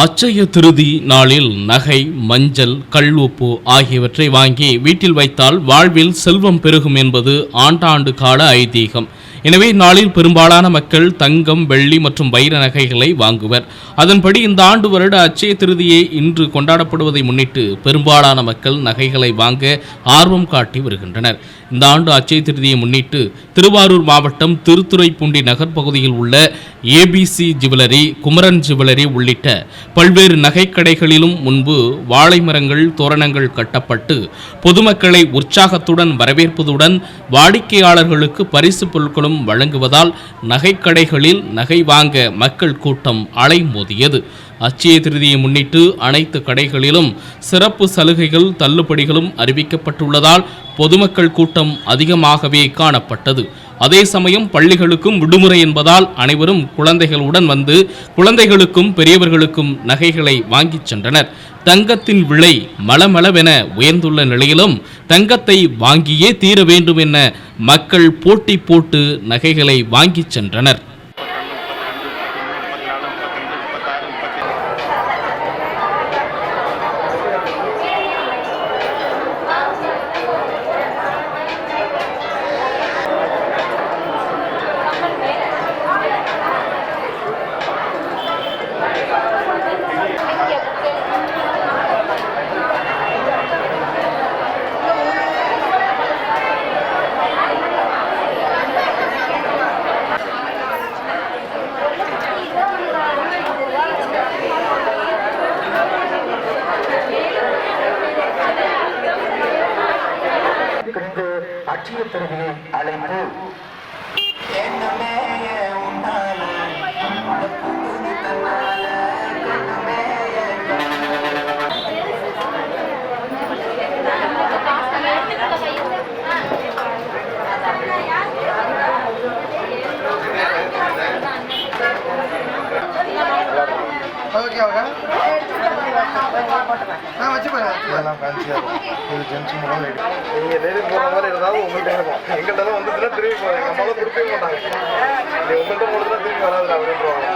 அச்சய திருதி நாளில் நகை மஞ்சள் கல் உப்பு ஆகியவற்றை வாங்கி வீட்டில் வைத்தால் வாழ்வில் செல்வம் பெருகும் என்பது ஆண்டாண்டு கால ஐதீகம். எனவே நாளில் பெரும்பாலான மக்கள் தங்கம் வெள்ளி மற்றும் வைர நகைகளை வாங்குவர். அதன்படி இந்த ஆண்டு வருட அச்சய திருதியை இன்று கொண்டாடப்படுவதை முன்னிட்டு பெரும்பாலான மக்கள் நகைகளை வாங்க ஆர்வம் காட்டி வருகின்றனர். இந்த ஆண்டு அச்சய திருதியை முன்னிட்டு திருவாரூர் மாவட்டம் திருத்துறைப்பூண்டி நகர் பகுதியில் உள்ள ஏபிசி ஜுவல்லரி குமரன் ஜுவல்லரி உள்ளிட்ட பல்வேறு நகைக்கடைகளிலும் முன்பு வாழை மரங்கள் தோரணங்கள் கட்டப்பட்டு பொதுமக்களை உற்சாகத்துடன் வரவேற்பதுடன் வாடிக்கையாளர்களுக்கு பரிசு பொருட்களும் வழங்குவதால் நகைக்கடைகளில் நகை வாங்க மக்கள் கூட்டம் அலைமோதியது. அச்சய திருதியை முன்னிட்டு அனைத்து கடைகளிலும் சிறப்பு சலுகைகள் தள்ளுபடிகளும் அறிவிக்கப்பட்டுள்ளதால் பொதுமக்கள் கூட்டம் அதிகமாகவே காணப்பட்டது. அதே சமயம் பள்ளிகளுக்கும் விடுமுறை என்பதால் அனைவரும் குழந்தைகளுடன் வந்து குழந்தைகளுக்கும் பெரியவர்களுக்கும் நகைகளை வாங்கிச் சென்றனர். தங்கத்தின் விலை மளமளவென உயர்ந்துள்ள நிலையிலும் தங்கத்தை வாங்கியே தீர வேண்டும் என மக்கள் போட்டி போட்டு நகைகளை வாங்கிச் சென்றனர். அட்சய திருவியை அழைத்து ஓகேவாக்கா ஆ வச்சு போயிடலாம் இதெல்லாம் ஃபேன்சியாக இருக்கும். இது ஜென்ஸ் முதல் லேடி நீங்க தேடி போற மாதிரி இருந்தாலும் உங்கள்ட்ட இருக்கும் எங்கள்கிட்ட தான் வந்துச்சுன்னா திரும்பி எங்க அம்மாவும் கொடுக்கவே மாட்டாங்க. நீ உங்கள்கிட்ட போனதுன்னா திரும்பி வராது அப்படின்றாங்க